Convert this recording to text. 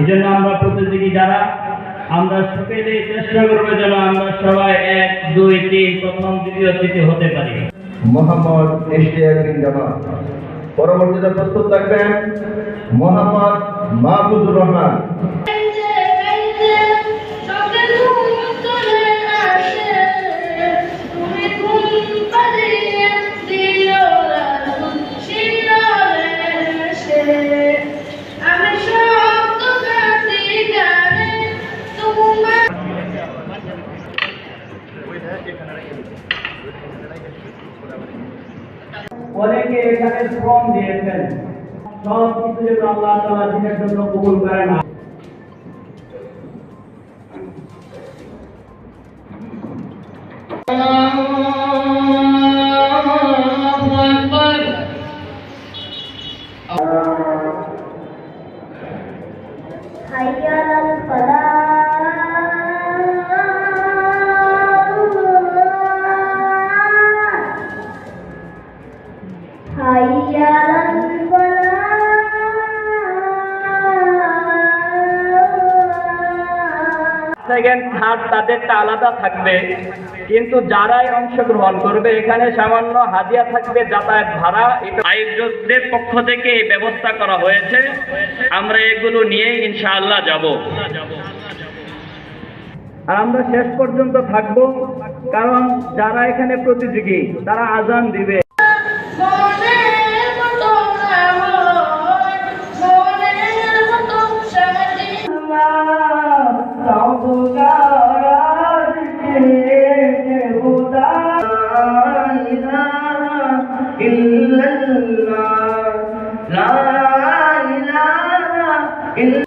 এই জন্য আমরা প্রতিযোগী যারা, আমরা সকলে চেষ্টা করব যেন আমরা সবাই এক, দুই, তিন, প্রথম, দ্বিতীয়, তৃতীয় হতে পারি। মোহাম্মদ এশিয়াউদ্দিন জামাল পরবর্তীতে প্রস্তুত থাকবেন মোহাম্মদ মাহবুদুর রহমান। অনেকে এখানে শ্রম দিয়েছেন সব কিছু যেন আল্লাহ তাআলা দিনের জন্য কবুল করে না حي على الفلاح حي على الفلاح সেকেন্ড থার্ড তাদেরটা আলাদা থাকবে কিন্তু যারাই অংশগ্রহণ করবে এখানে সামান্য হাদিয়া থাকবে যাতায়াত ভাড়া এটা আয়োজকদের পক্ষ থেকে এই ব্যবস্থা করা হয়েছে আমরা এগুলো নিয়ে ইনশাআল্লাহ যাব আর আমরা শেষ পর্যন্ত থাকব কারণ যারা এখানে প্রতিযোগী তারা আজান দিবে ഇല്ലല്ലാ. ലാ ഇലാഹ ഇല്ല